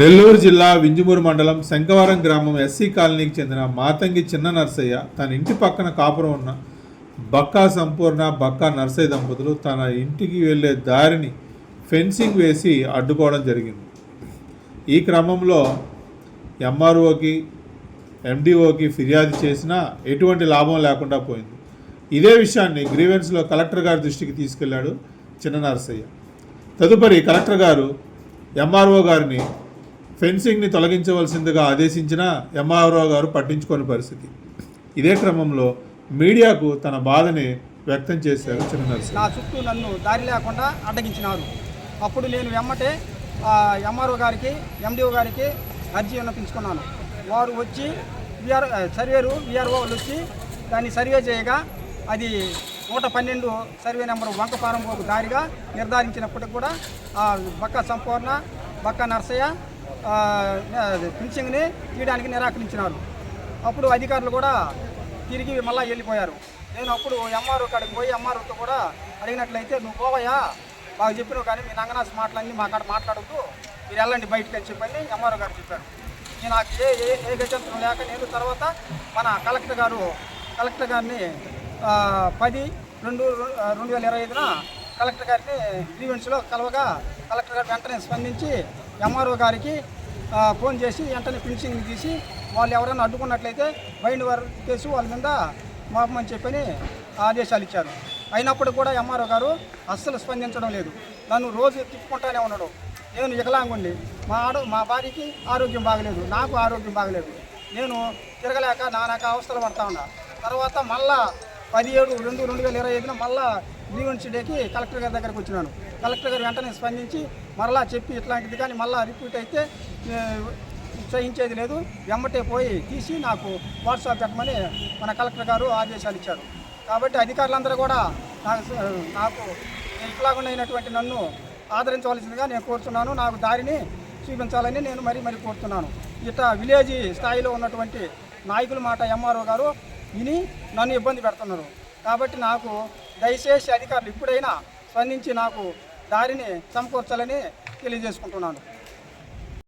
నెల్లూరు జిల్లా వింజమూరు మండలం శంకవరం గ్రామం ఎస్సీ కాలనీకి చెందిన మాతంగి చిన్న నర్సయ్య తన ఇంటి పక్కన కాపురం ఉన్న బక్కా సంపూర్ణ బక్కా నర్సయ్య దంపతులు తన ఇంటికి వెళ్ళే దారిని ఫెన్సింగ్ వేసి అడ్డుకోవడం జరిగింది. ఈ క్రమంలో ఎంఆర్ఓకి ఎండిఓకి ఫిర్యాదు చేసినా ఎటువంటి లాభం లేకుండా పోయింది. ఇదే విషయాన్ని గ్రీవెన్స్లో కలెక్టర్ గారి దృష్టికి తీసుకెళ్ళాడు చిన్న నరసయ్య. తదుపరి కలెక్టర్ గారు ఎంఆర్ఓ గారిని ఫెన్సింగ్ని తొలగించవలసిందిగా ఆదేశించిన ఎంఆర్ఓ గారు పట్టించుకోని పరిస్థితి. ఇదే క్రమంలో మీడియాకు తన బాధని వ్యక్తం చేశారు చిన్న నా చుట్టూ నన్ను దారి లేకుండా అడ్డగించినారు. అప్పుడు నేను వెమ్మటే ఎంఆర్ఓ గారికి ఎండిఓ గారికి అర్జీ విన్నపించుకున్నాను వారు వచ్చి విఆర్ సర్వేరు విఆర్ఓ వాళ్ళు వచ్చి దాన్ని సర్వే చేయగా అది నూట పన్నెండు సర్వే నెంబర్ వంకపారంపోకు దారిగా నిర్ధారించినప్పటికి కూడా ఆ బక్క సంపూర్ణ బక్క నర్సయ్య ఫినిషింగ్ని తీయడానికి నిరాకరించినారు. అప్పుడు అధికారులు కూడా తిరిగి మళ్ళీ వెళ్ళిపోయారు. నేను అప్పుడు ఎంఆర్ఓ కాడికి పోయి ఎంఆర్ఓతో కూడా అడిగినట్లయితే నువ్వు పోవయా బాగా చెప్పినావు కానీ మీ నంగనాసి మాటలన్నీ మా కాడ మాట్లాడద్దు మీరు వెళ్ళండి బయటకు అని చెప్పని ఎంఆర్ఓ గారు చెప్పారు. నేను నాకు ఏ ఏ ఏ గజంతరం లేక నేను తర్వాత మన కలెక్టర్ గారు కలెక్టర్ గారిని పది రెండు రెండు వేల ఇరవై ఐదున కలెక్టర్ గారిని గ్రీవెన్స్లో కలవగా కలెక్టర్ గారు వెంటనే స్పందించి ఎంఆర్ఓ గారికి ఫోన్ చేసి వెంటనే ఫినిషింగ్ తీసి వాళ్ళు ఎవరైనా అడ్డుకున్నట్లయితే బైండ్ వారు కేసు వాళ్ళ మీద మాపమని చెప్పని ఆదేశాలు ఇచ్చారు. అయినప్పుడు కూడా ఎంఆర్ఓ గారు అస్సలు స్పందించడం లేదు. నన్ను రోజు తిప్పుకుంటానే ఉన్నాడు. నేను వికలాంగుండి మా ఆడ మా భార్యకి ఆరోగ్యం బాగలేదు. నాకు ఆరోగ్యం బాగలేదు. నేను తిరగలేక నానాక అవస్థలు పడతా ఉన్నా. తర్వాత మళ్ళా పదిహేడు రెండు రెండు వేల ఇరవై ఐదున మళ్ళా గ్రీవెన్స్ డేకి కలెక్టర్ గారి దగ్గరికి వచ్చినాను. కలెక్టర్ గారు వెంటనే స్పందించి మరలా చెప్పి ఇట్లాంటిది కానీ మళ్ళా రిపీట్ అయితే చేయించేది లేదు. వెమ్మటే పోయి తీసి నాకు వాట్సాప్ పెట్టమని మన కలెక్టర్ గారు ఆదేశాలు ఇచ్చారు. కాబట్టి అధికారులందరూ కూడా నాకు నాకు వికలాంగుడైనటువంటి నన్ను ఆదరించవలసిందిగా నేను కోరుతున్నాను. నాకు దారిని చూపించాలని నేను మరీ మరీ కోరుతున్నాను. ఇట్లా విలేజ్ స్థాయిలో ఉన్నటువంటి నాయకుల మాట ఎంఆర్ఓ గారు విని నన్ను ఇబ్బంది పెడుతున్నారు. కాబట్టి నాకు దయచేసి అధికారులు ఇప్పుడైనా స్పందించి నాకు దారిని సమకూర్చాలని తెలియజేసుకుంటున్నాను.